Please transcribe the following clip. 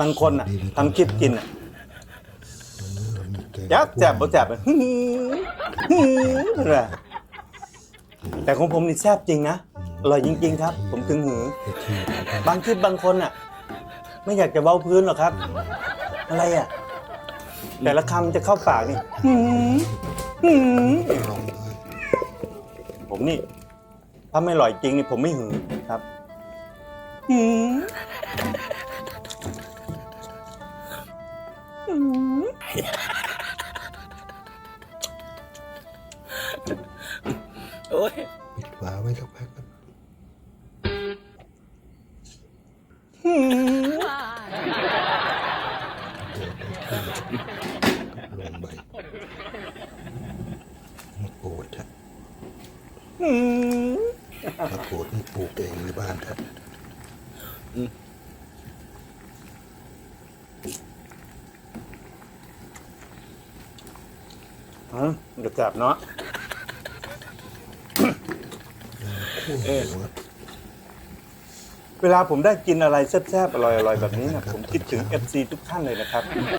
บางคนอะทำคลิปกินอะยับแจบบ่แจบอะฮึ่มฮึ่มเลยแต่ของผมนี่แซ่บจริงนะอร่อยจริง ๆ ครับ ผมถึงหือบางคลิปบางคนอะ ไม่อยากจะเบ้าพื้นหรอกครับ อะไรอะ แต่ละคำจะเข้าปากนี่หืมหืมผมนี่ ถ้าไม่อร่อยจริงนี่ผมไม่หือครับหืม โอ้ยปิดฝาไว้สักพักครับหืมลงใบมะกรูดครับหืมมะกรูดนี่ปลูกเองในบ้านครับ อืมเดี๋ยวจับเนาะคู่หัวเวลาผมได้กินอะไรแซ่บๆอร่อยๆแบบนี้นะผมคิดถึง FC ทุกท่านเลยนะครับ